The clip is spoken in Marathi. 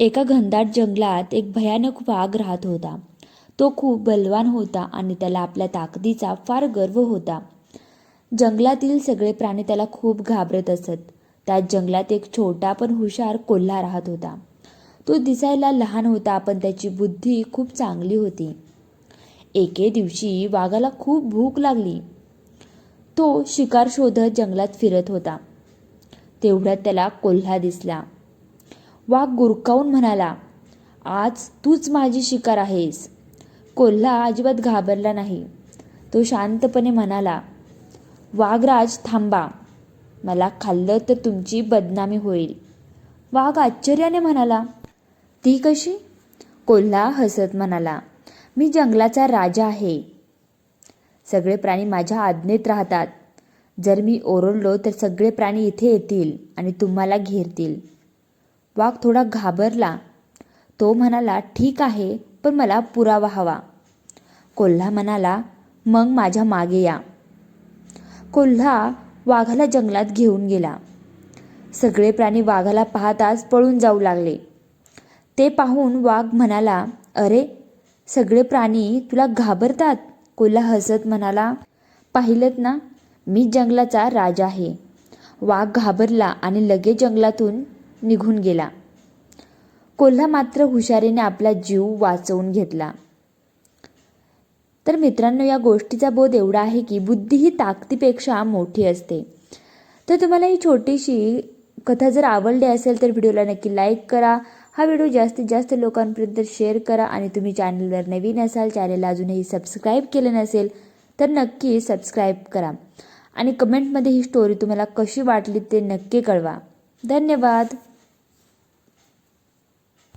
एका घनदाट जंगलात एक भयानक वाघ राहत होता. तो खूप बलवान होता आणि त्याला आपल्या ताकदीचा फार गर्व होता. जंगलातील सगळे प्राणी त्याला खूप घाबरत असत. त्या जंगलात एक छोटा पण हुशार कोल्हा राहत होता. तो दिसायला लहान होता पण त्याची बुद्धी खूप चांगली होती. एके दिवशी वाघाला खूप भूक लागली. तो शिकार शोधत जंगलात फिरत होता. तेवढ्यात त्याला कोल्हा दिसला. वाघ गुरकावून म्हणाला आज तूच माझी शिकार आहेस. कोल्हा अजिबात घाबरला नाही. तो शांतपणे म्हणाला वाघराज थांबा. मला खाल्लं तर तुमची बदनामी होईल. वाघ आश्चर्याने म्हणाला ती कशी? कोल्हा हसत म्हणाला मी जंगलाचा राजा आहे. सगळे प्राणी माझ्या आज्ञेत राहतात. जर मी ओरडलो तर सगळे प्राणी इथे येतील आणि तुम्हाला घेरतील. वाघ थोडा घाबरला. तो म्हणाला ठीक आहे पण मला पुरावा हवा. कोल्हा म्हणाला मग माझ्या मागे या. कोल्हा वाघाला जंगलात घेऊन गेला. सगळे प्राणी वाघाला पाहताच पळून जाऊ लागले. ते पाहून वाघ म्हणाला अरे सगळे प्राणी तुला घाबरतात? कोल्हा हसत म्हणाला पाहिलं ना मी जंगलाचा राजा आहे. वाघ घाबरला आणि लगेच जंगलातून निघून गेला. कोल्हा मात्र हुशारीने आपला जीव वाचवून घेतला. तर मित्रांनो या गोष्टीचा बोध एवढा आहे की बुद्धी ही ताकदीपेक्षा मोठी असते. तर तुम्हाला ही छोटीशी कथा जर आवडली असेल तर व्हिडिओला नक्की लाईक करा. हा व्हिडिओ जास्तीत जास्त लोकांपर्यंत शेअर करा आणि तुम्ही चॅनलवर नवीन असाल चॅनलला अजूनही सबस्क्राईब केलं नसेल तर नक्की सबस्क्राईब करा. आणि कमेंटमध्ये ही स्टोरी तुम्हाला कशी वाटली ते नक्की कळवा. धन्यवाद.